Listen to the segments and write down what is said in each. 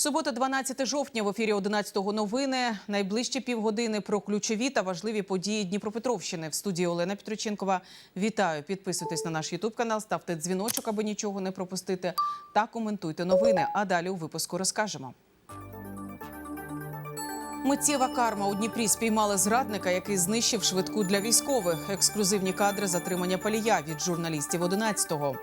Субота, 12 жовтня в ефірі 11-го новини. Найближчі півгодини про ключові та важливі події Дніпропетровщини. В студії Олена Петроченкова. Вітаю! Підписуйтесь на наш Ютуб канал, ставте дзвіночок, аби нічого не пропустити. Та коментуйте новини. А далі у випуску розкажемо. Миттєва карма у Дніпрі спіймали зрадника, який знищив швидку для військових. Ексклюзивні кадри затримання палія від журналістів 11-го.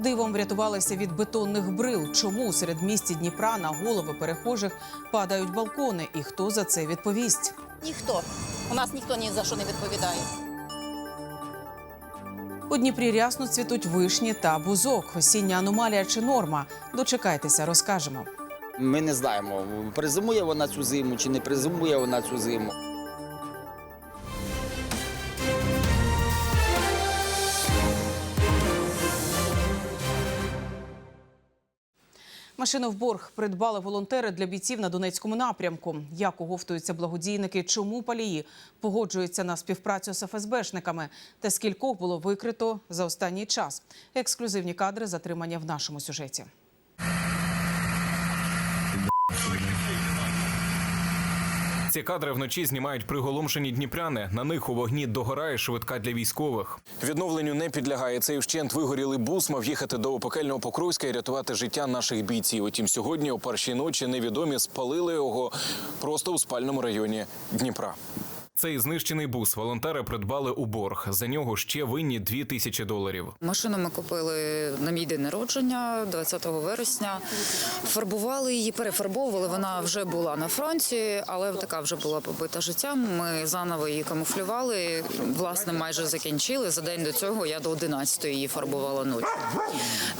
Дивом врятувалися від бетонних брил. Чому серед місті Дніпра на голови перехожих падають балкони? І хто за це відповість? Ніхто. У нас ніхто ні за що не відповідає. У Дніпрі рясно цвітуть вишні та бузок. Осіння аномалія чи норма? Дочекайтеся, розкажемо. Ми не знаємо, призимує вона цю зиму чи не призимує вона цю зиму. Машину в борг придбали волонтери для бійців на Донецькому напрямку. Як оговтуються благодійники, чому палії погоджуються на співпрацю з ФСБшниками та скількох було викрито за останній час. Ексклюзивні кадри затримання в нашому сюжеті. Ці кадри вночі знімають приголомшені дніпряни. На них у вогні догорає швидка для військових. Відновленню не підлягає цей вщент вигорілий бус. Мав їхати до опекельного Покровська і рятувати життя наших бійців. Утім, сьогодні о першій ночі невідомі спалили його просто у спальному районі Дніпра. Цей знищений бус волонтери придбали у борг. За нього ще винні дві тисячі доларів. Машину ми купили на мій день народження 20 вересня. Фарбували її, перефарбовували. Вона вже була на фронті, але така вже була побита життям. Ми заново її камуфлювали. Власне, майже закінчили. За день до цього я до 11 її фарбувала ночі.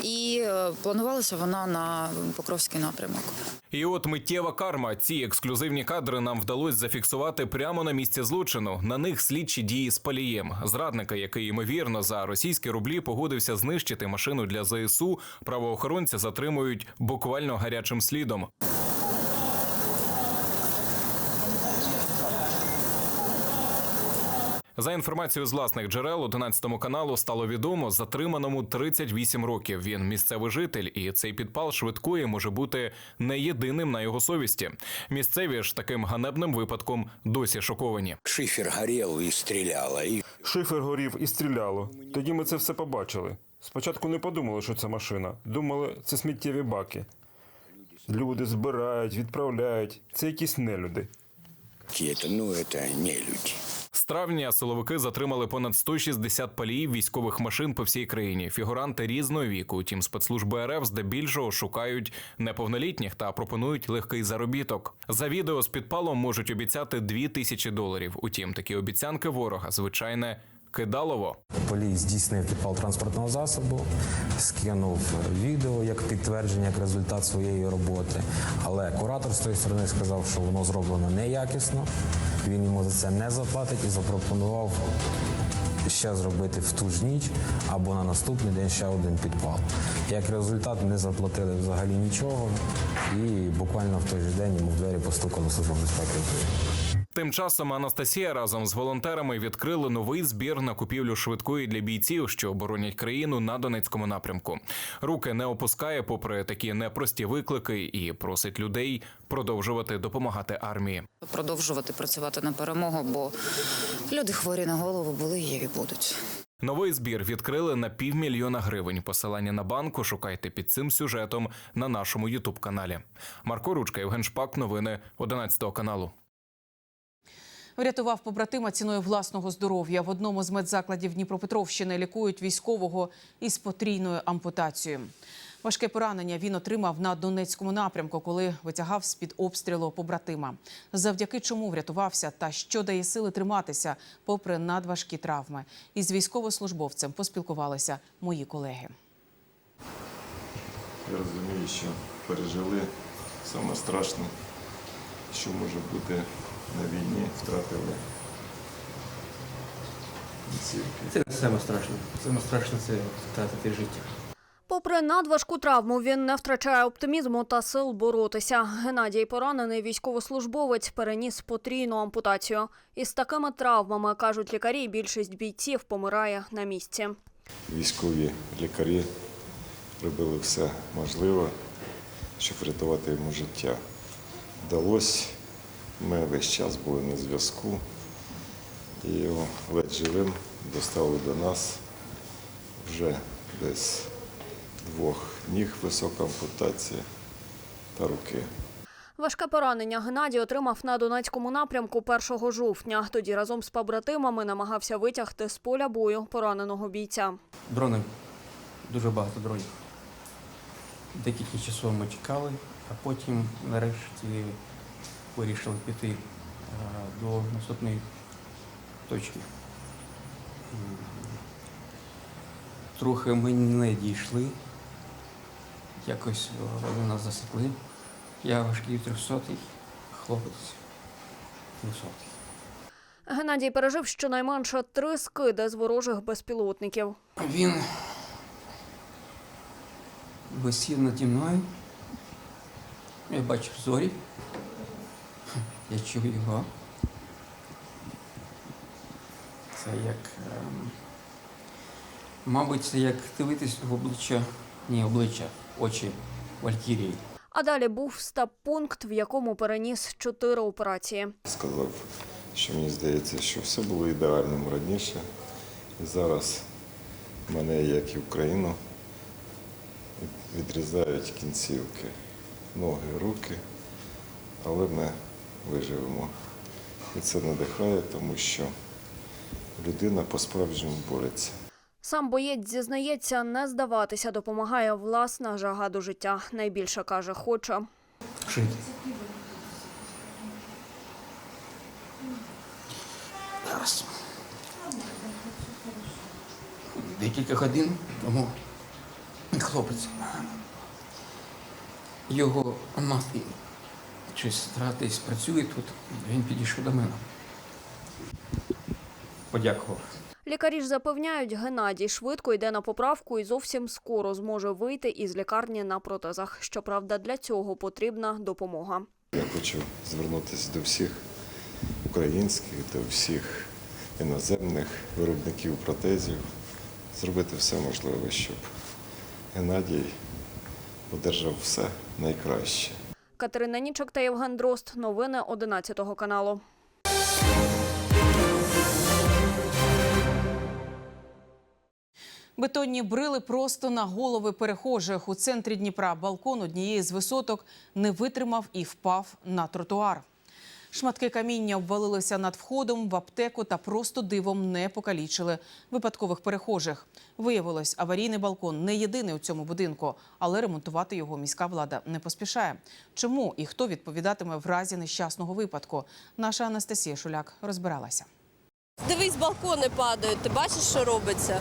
І е, планувалася вона на Покровський напрямок. І от миттєва карма. Ці ексклюзивні кадри нам вдалося зафіксувати прямо на місці злочину. На них слідчі дії з палієм. Зрадника, який ймовірно за російські рублі погодився знищити машину для ЗСУ, Правоохоронця затримують буквально гарячим слідом. За інформацією з власних джерел, 11 каналу стало відомо затриманому 38 років. Він місцевий житель, і цей підпал швидкої може бути не єдиним на його совісті. Місцеві ж таким ганебним випадком досі шоковані. Шифер горел и стреляло. И Шифер горів і стріляло. Тоді ми це все побачили. Спочатку не подумали, що це машина. Думали, це сміттєві баки. Люди збирають, відправляють. Це якісь нелюди. какие-то, ну, это не люди. З травня силовики затримали понад 160 паліїв військових машин по всій країні. Фігуранти різного віку. Утім, спецслужби РФ здебільшого шукають неповнолітніх та пропонують легкий заробіток. За відео з підпалом можуть обіцяти 2 тисячі доларів. Утім, такі обіцянки ворога звичайне кидалово. Поліс здійснив підпал транспортного засобу, скинув відео як підтвердження, як результат своєї роботи. Але куратор з тої сторони сказав, що воно зроблено неякісно. Він йому за це не заплатить і запропонував ще зробити в ту ж ніч або на наступний день ще один підпал. Як результат, не заплатили взагалі нічого, і буквально в той же день йому в двері постукали служба безпеки. Тим часом Анастасія разом з волонтерами відкрили новий збір на купівлю швидкої для бійців, що оборонять країну на Донецькому напрямку. Руки не опускає, попри такі непрості виклики, і просить людей продовжувати допомагати армії. Продовжувати працювати на перемогу, бо люди хворі на голову були, є і будуть. Новий збір відкрили на півмільйона гривень. Посилання на банку шукайте під цим сюжетом на нашому Ютуб каналі. Марко Ручка, Євген Шпак. Новини 11 каналу. Врятував побратима ціною власного здоров'я. В одному з медзакладів Дніпропетровщини лікують військового із потрійною ампутацією. Важке поранення він отримав на Донецькому напрямку, коли витягав з під обстрілу побратима. Завдяки чому врятувався та що дає сили триматися, попри надважкі травми. Із військовослужбовцем поспілкувалися мої колеги. Я розумію, що пережили саме страшне, що може бути на війні, втратили кінцівки. Це саме страшне. Саме страшне це втратити життя. Попри надважку травму, він не втрачає оптимізму та сил боротися. Геннадій поранений військовослужбовець переніс потрійну ампутацію. Із такими травмами кажуть лікарі, більшість бійців помирає на місці. Військові лікарі робили все можливе, щоб врятувати йому життя. Вдалося. Ми весь час були на зв'язку і його ледь живим доставили до нас вже без двох ніг, висока ампутація та руки. Важке поранення Геннадій отримав на Донецькому напрямку 1 жовтня. Тоді разом з побратимами намагався витягти з поля бою пораненого бійця. Дрони, дуже багато дронів. Декілька часов ми чекали, а потім нарешті вирішили піти е, до наступної точки. Трохи ми не дійшли. Якось е, вони нас засекли. Я важкий 300 хлопець 200 Геннадій пережив щонайменше три скиди з ворожих безпілотників. Він висів наді мною. Я бачив зорі. Я чув його. Це як. ем, мабуть, це як дивитись в обличчя. Ні, обличчя, очі Валькірії. А далі був стаб-пункт, в якому переніс чотири операції. Сказав, що мені здається, що все було ідеальним раніше. І зараз мене, як і Україну, відрізають кінцівки, ноги, руки, але ми виживемо. І це надихає, тому що людина по-справжньому бореться. Сам боєць зізнається, не здаватися допомагає власна жага до життя. Найбільше каже, хоче. Жити. Зараз. Декілька годин тому хлопець. Його мати чи сестра працює тут. Він підійшов до мене. Подякував. Лікарі ж запевняють, Геннадій швидко йде на поправку і зовсім скоро зможе вийти із лікарні на протезах. Щоправда, для цього потрібна допомога. Я хочу звернутися до всіх українських, до всіх іноземних виробників протезів, зробити все можливе, щоб Геннадій одержав все найкраще. Катерина Нічок та Євген Дрозд. Новини 11 каналу. Бетонні брили просто на голови перехожих. У центрі Дніпра балкон однієї з висоток не витримав і впав на тротуар. Шматки каміння обвалилися над входом в аптеку та просто дивом не покалічили випадкових перехожих. Виявилось, аварійний балкон не єдиний у цьому будинку, але ремонтувати його міська влада не поспішає. Чому і хто відповідатиме в разі нещасного випадку? Наша Анастасія Шуляк розбиралася. Дивись, балкони падають. Ти бачиш, що робиться?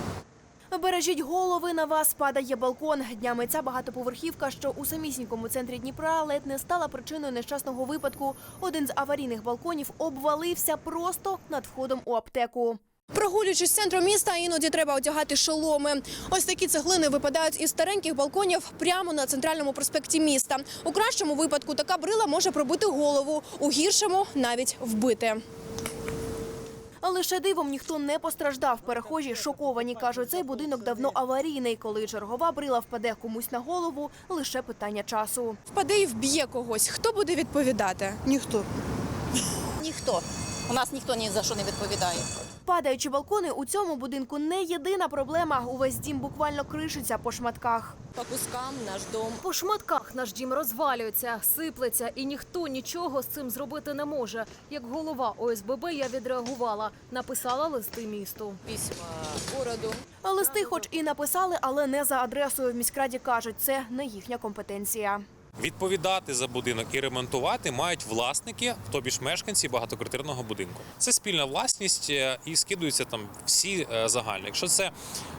Бережіть голови, на вас падає балкон. Днями ця багатоповерхівка, що у самісінькому центрі Дніпра ледь не стала причиною нещасного випадку. Один з аварійних балконів обвалився просто над входом у аптеку. Прогулюючись центром міста, іноді треба одягати шоломи. Ось такі цеглини випадають із стареньких балконів прямо на центральному проспекті міста. У кращому випадку така брила може пробити голову, у гіршому навіть вбити. Лише дивом ніхто не постраждав. Перехожі шоковані. Кажуть, цей будинок давно аварійний. Коли чергова брила впаде комусь на голову, лише питання часу. Впаде і вб'є когось. Хто буде відповідати? Ніхто. Ніхто. У нас ніхто ні за що не відповідає. Падаючі балкони у цьому будинку не єдина проблема. Увесь дім буквально кришиться по шматках. По кускам наш дом. По шматках наш дім розвалюється, сиплеться, і ніхто нічого з цим зробити не може. Як голова ОСББ я відреагувала, написала листи місту. Письма городу. Листи, хоч і написали, але не за адресою. В міськраді кажуть, це не їхня компетенція. Відповідати за будинок і ремонтувати мають власники, тобі ж мешканці багатоквартирного будинку. Це спільна власність е, і скидуються там всі загальні. загально. Якщо це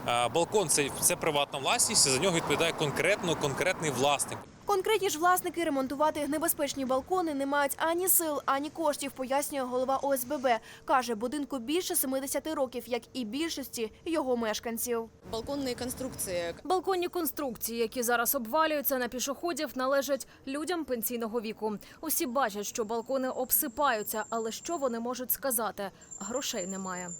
е, балкон, це, це приватна власність, за нього відповідає конкретно конкретний власник. Конкретні ж власники ремонтувати небезпечні балкони не мають ані сил, ані коштів, пояснює голова ОСББ. Каже, будинку більше 70 років, як і більшості його мешканців. Балконні конструкції. Балконні конструкції, які зараз обвалюються на пішоходів, належать людям пенсійного віку. Усі бачать, що балкони обсипаються, але що вони можуть сказати? Грошей немає.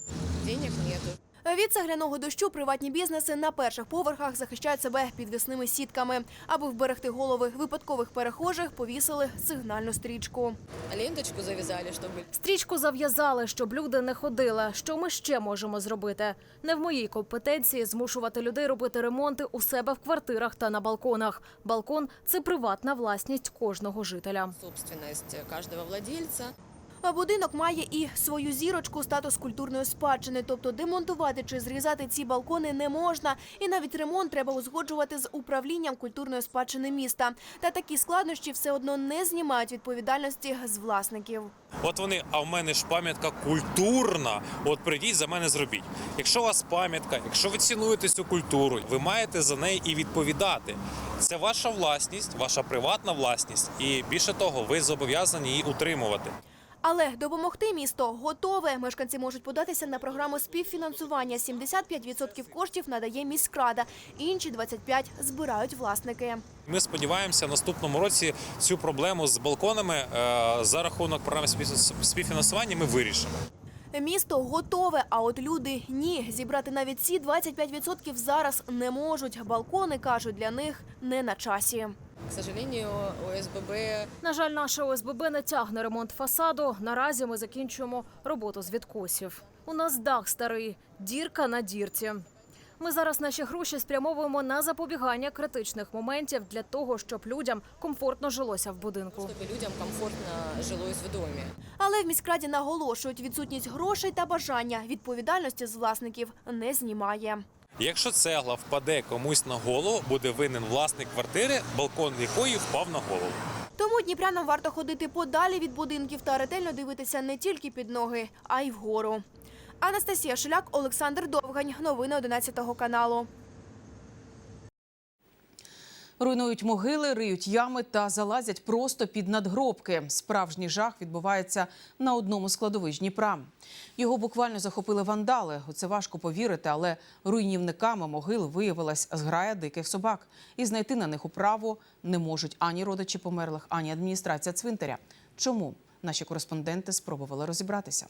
Денег нету. Від цегляного дощу приватні бізнеси на перших поверхах захищають себе підвісними сітками. Аби вберегти голови випадкових перехожих, повісили сигнальну стрічку. Ленточку зав'язали, щоб Стрічку зав'язали, щоб люди не ходили. Що ми ще можемо зробити? Не в моїй компетенції змушувати людей робити ремонти у себе в квартирах та на балконах. Балкон це приватна власність кожного жителя. собственність кожного владельця. Будинок має і свою зірочку статус культурної спадщини, тобто демонтувати чи зрізати ці балкони не можна. І навіть ремонт треба узгоджувати з управлінням культурної спадщини міста. Та такі складнощі все одно не знімають відповідальності з власників. От вони, а в мене ж пам'ятка культурна. От прийдіть за мене зробіть. Якщо у вас пам'ятка, якщо ви цінуєте цю культуру, ви маєте за неї і відповідати. Це ваша власність, ваша приватна власність, і більше того, ви зобов'язані її утримувати. Але допомогти місто готове. Мешканці можуть податися на програму співфінансування. 75% коштів надає міськрада, інші 25% збирають власники. Ми сподіваємося, наступному році цю проблему з балконами е, за рахунок програми спів- співфінансування ми вирішимо. Місто готове, а от люди ні. Зібрати навіть ці 25% зараз не можуть. Балкони кажуть для них не на часі. К сожалению, ОСББ На жаль, наше ОСББ не тягне ремонт фасаду. Наразі ми закінчуємо роботу з відкосів. У нас дах старий, дірка на дірці. Ми зараз наші гроші спрямовуємо на запобігання критичних моментів для того, щоб людям комфортно жилося в будинку. щоб людям комфортно жилось в домі. Але в міськраді наголошують, відсутність грошей та бажання відповідальності з власників не знімає. Якщо цегла впаде комусь на голову, буде винен власник квартири, балкон якої впав на голову. Тому дніпрянам варто ходити подалі від будинків та ретельно дивитися не тільки під ноги, а й вгору. Анастасія Шиляк, Олександр Довгань. Новини 11 каналу. Руйнують могили, риють ями та залазять просто під надгробки. Справжній жах відбувається на одному з кладовищ Дніпра. Його буквально захопили вандали. У це важко повірити, але руйнівниками могил виявилась зграя диких собак. І знайти на них управу не можуть ані родичі померлих, ані адміністрація цвинтаря. Чому? Наші кореспонденти спробували розібратися.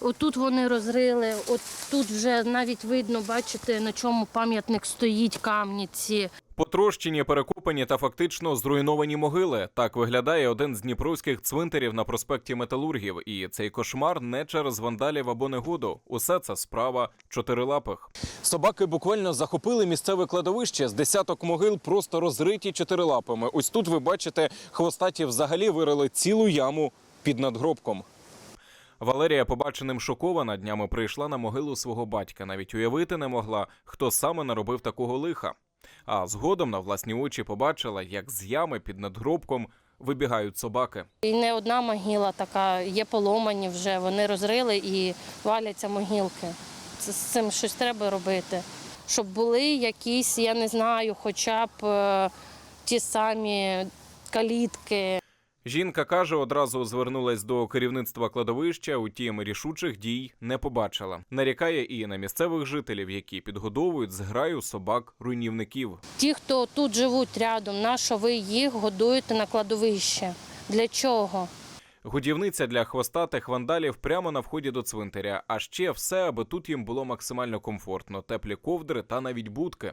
Отут вони розрили, от тут вже навіть видно, бачите, на чому пам'ятник стоїть, камні ці. Потрощені, перекопані та фактично зруйновані могили. Так виглядає один з дніпровських цвинтарів на проспекті Металургів. І цей кошмар не через вандалів або негоду. Усе це справа чотирилапих. Собаки буквально захопили місцеве кладовище. З десяток могил просто розриті чотирилапами. Ось тут ви бачите, хвостаті взагалі вирили цілу яму під надгробком. Валерія, побаченим шокована, днями прийшла на могилу свого батька. Навіть уявити не могла, хто саме наробив такого лиха. А згодом на власні очі побачила, як з ями під надгробком вибігають собаки. І не одна могила така, є поломані вже, вони розрили і валяться могилки. З цим щось треба робити. Щоб були якісь, я не знаю, хоча б е, ті самі калітки. Жінка каже, одразу звернулась до керівництва кладовища, утім рішучих дій не побачила. Нарікає і на місцевих жителів, які підгодовують зграю собак-руйнівників. Ті, хто тут живуть рядом, на що ви їх годуєте на кладовище? Для чого? Годівниця для хвостатих вандалів прямо на вході до цвинтаря. А ще все, аби тут їм було максимально комфортно: теплі ковдри та навіть будки.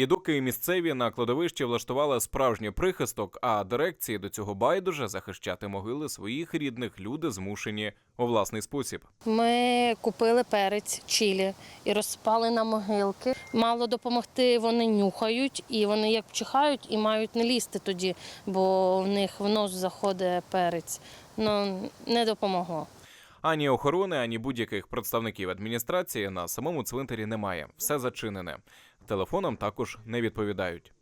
І доки місцеві на кладовищі влаштували справжній прихисток, а дирекції до цього байдуже захищати могили своїх рідних люди змушені у власний спосіб. Ми купили перець чилі і розсипали на могилки. Мало допомогти, вони нюхають і вони як чихають і мають не лізти тоді, бо в них в нос заходить перець. Ну не допомогло. Ані охорони, ані будь-яких представників адміністрації на самому цвинтарі немає. Все зачинене. Телефоном також не відповідають.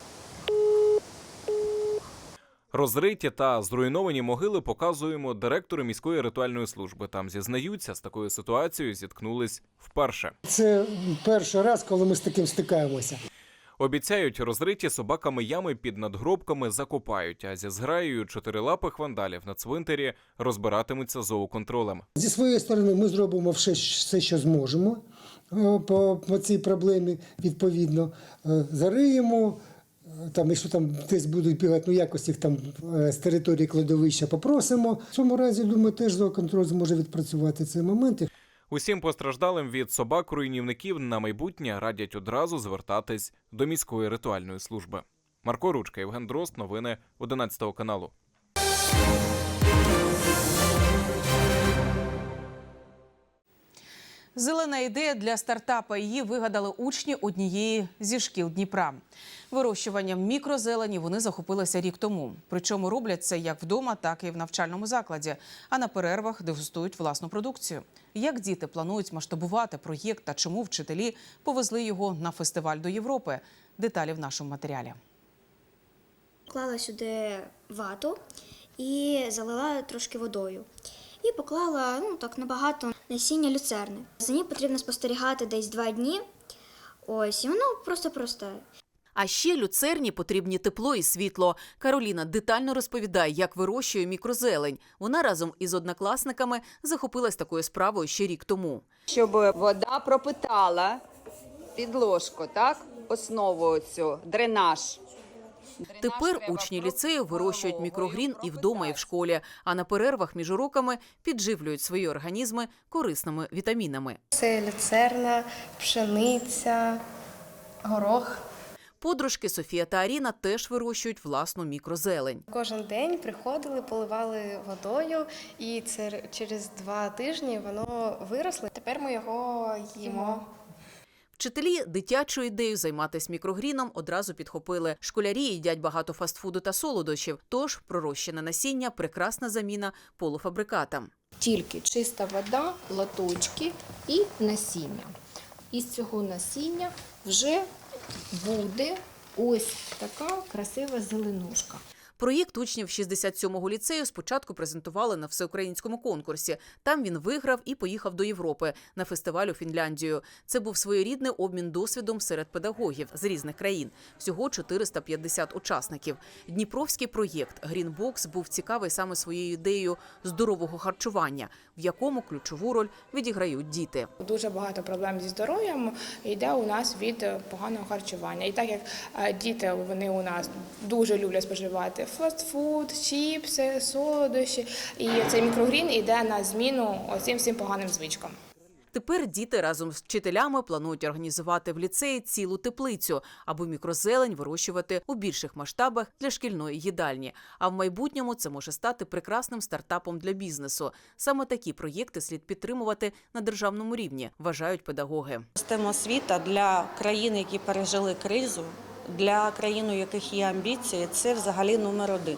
Розриті та зруйновані могили показуємо директору міської ритуальної служби. Там зізнаються, з такою ситуацією зіткнулись вперше. Це перший раз, коли ми з таким стикаємося. Обіцяють, розриті собаками ями під надгробками закопають, а зі зграєю чотирилапих вандалів на цвинтарі розбиратимуться зооконтролем. Зі своєї сторони ми зробимо все, що зможемо по, по цій проблемі. Відповідно, Е, зариємо, е, Там, якщо там десь будуть бігати, ну якось їх там е, з території кладовища попросимо. В цьому разі, думаю, теж зооконтроль зможе відпрацювати цей момент. Усім постраждалим від собак-руйнівників на майбутнє радять одразу звертатись до міської ритуальної служби. Марко Ручка, Євген Дрозд, новини 11 каналу. Зелена ідея для стартапа. Її вигадали учні однієї зі шкіл Дніпра. Вирощуванням мікрозелені вони захопилися рік тому. Причому роблять це як вдома, так і в навчальному закладі. А на перервах дегустують власну продукцію. Як діти планують масштабувати проєкт та чому вчителі повезли його на фестиваль до Європи? Деталі в нашому матеріалі. Клала сюди вату і залила трошки водою. І поклала ну так набагато насіння люцерни. За ній потрібно спостерігати десь два дні. Ось, і воно просто просте. А ще люцерні потрібні тепло і світло. Кароліна детально розповідає, як вирощує мікрозелень. Вона разом із однокласниками захопилась такою справою ще рік тому. щоб вода пропитала підложку, так? Основу цю, дренаж. Тепер учні ліцею вирощують мікрогрін і вдома, і в школі. А на перервах між уроками підживлюють свої організми корисними вітамінами. Це люцерна, пшениця, горох. Подружки Софія та Аріна теж вирощують власну мікрозелень. Кожен день приходили, поливали водою, і це через два тижні воно виросло. Тепер ми його їмо. Вчителі дитячу ідею займатися мікрогріном одразу підхопили. Школярі їдять багато фастфуду та солодощів, тож пророщене насіння прекрасна заміна полуфабрикатам. Тільки чиста вода, латочки і насіння. Із цього насіння вже буде ось така красива зеленушка. Проєкт учнів 67-го ліцею спочатку презентували на всеукраїнському конкурсі. Там він виграв і поїхав до Європи на фестиваль у Фінляндію. Це був своєрідний обмін досвідом серед педагогів з різних країн. Всього 450 учасників. Дніпровський проєкт Грінбокс був цікавий саме своєю ідеєю здорового харчування, в якому ключову роль відіграють діти. Дуже багато проблем зі здоров'ям йде у нас від поганого харчування. І так як е, діти вони у нас дуже люблять споживати фастфуд, чіпси, солодощі, і цей мікрогрін йде на зміну оцим всім поганим звичкам. Тепер діти разом з вчителями планують організувати в ліцеї цілу теплицю, аби мікрозелень вирощувати у більших масштабах для шкільної їдальні. А в майбутньому це може стати прекрасним стартапом для бізнесу. Саме такі проєкти слід підтримувати на державному рівні, вважають педагоги. Система освіта для країн, які пережили кризу, для країн, у яких є амбіції, це взагалі номер один.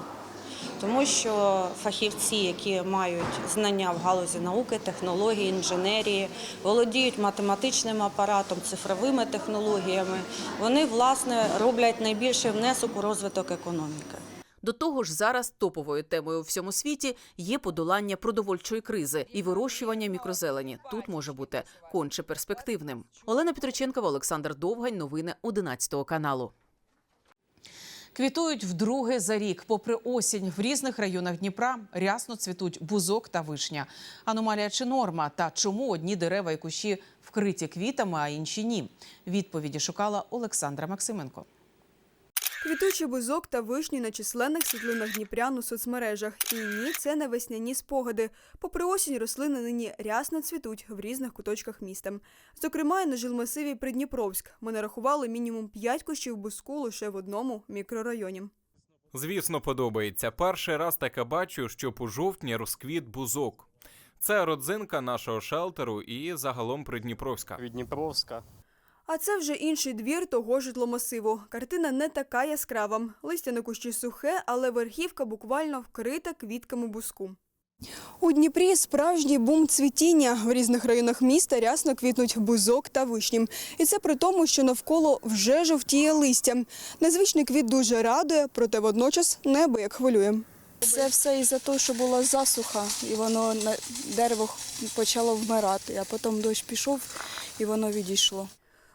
Тому що фахівці, які мають знання в галузі науки, технології, інженерії, володіють математичним апаратом, цифровими технологіями, вони власне роблять найбільший внесок у розвиток економіки. До того ж, зараз топовою темою у всьому світі є подолання продовольчої кризи і вирощування мікрозелені. Тут може бути конче перспективним. Олена Петриченкова, Олександр Довгань. Новини 11 каналу. Квітують вдруге за рік. Попри осінь, в різних районах Дніпра рясно цвітуть бузок та вишня. Аномалія чи норма? Та чому одні дерева і кущі вкриті квітами, а інші ні? Відповіді шукала Олександра Максименко. Квітучий бузок та вишні на численних світлинах Дніпрян у соцмережах. І ні, це не весняні спогади. Попри осінь, рослини нині рясно цвітуть в різних куточках міста. Зокрема, і на жилмасиві Придніпровськ ми нарахували мінімум 5 кущів бузку лише в одному мікрорайоні. Звісно, подобається. Перший раз таке бачу, щоб у жовтні розквіт бузок. Це родзинка нашого шелтеру і загалом Придніпровська. Від Дніпровська. А це вже інший двір того житломасиву. Картина не така яскрава. Листя на кущі сухе, але верхівка буквально вкрита квітками буску. У Дніпрі справжній бум цвітіння. В різних районах міста рясно квітнуть бузок та вишні. І це при тому, що навколо вже жовтіє листя. Незвичний квіт дуже радує, проте водночас небо як хвилює. Це все із-за того, що була засуха, і воно на дерево почало вмирати, а потім дощ пішов і воно відійшло.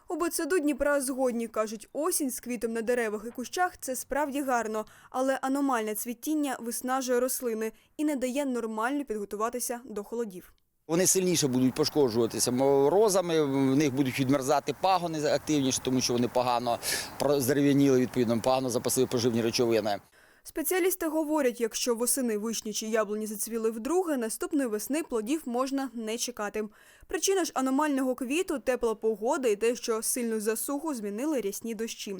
У БЦДу Дніпра згодні кажуть, осінь з квітом на деревах і кущах це справді гарно, але аномальне цвітіння виснажує рослини і не дає нормально підготуватися до холодів. Вони сильніше будуть пошкоджуватися морозами, в них будуть відмерзати пагони активніше, тому що вони погано здерев'яніли, відповідно, погано запасили поживні речовини. Спеціалісти говорять, якщо восени вишні чи яблуні зацвіли вдруге, наступної весни плодів можна не чекати. Причина ж аномального квіту – тепла погода і те, що сильну засуху змінили рясні дощі.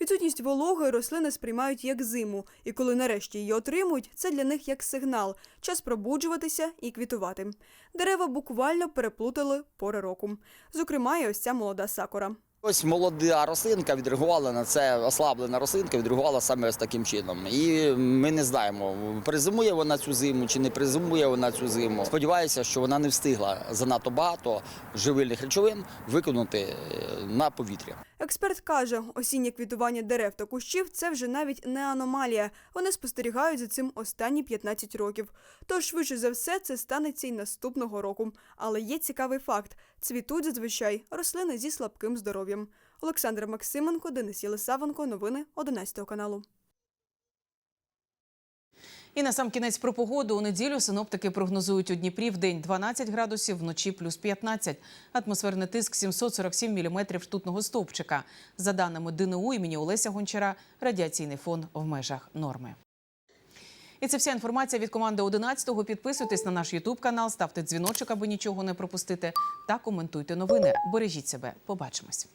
Відсутність вологи рослини сприймають як зиму, і коли нарешті її отримують, це для них як сигнал – час пробуджуватися і квітувати. Дерева буквально переплутали пори року. Зокрема, і ось ця молода сакура. Ось молода рослинка відреагувала на це, ослаблена рослинка відреагувала саме ось таким чином. І ми не знаємо, призимує вона цю зиму чи не призимує вона цю зиму. Сподіваюся, що вона не встигла занадто багато живильних речовин виконати е, на повітря. Експерт каже, осіннє квітування дерев та кущів це вже навіть не аномалія. Вони спостерігають за цим останні 15 років. Тож, швидше за все, це станеться й наступного року. Але є цікавий факт: цвітуть зазвичай рослини зі слабким здоров'ям. Олександр Максименко, Денис Єлисавенко. Новини 11 каналу. І на сам кінець про погоду у неділю синоптики прогнозують у Дніпрі в день 12 градусів, вночі плюс 15. Атмосферний тиск 747 міліметрів ртутного стовпчика. За даними ДНУ імені Олеся Гончара, радіаційний фон в межах норми. І це вся інформація від команди 11-го. Підписуйтесь на наш Ютуб канал, ставте дзвіночок, аби нічого не пропустити, та коментуйте новини. Бережіть себе. Побачимось.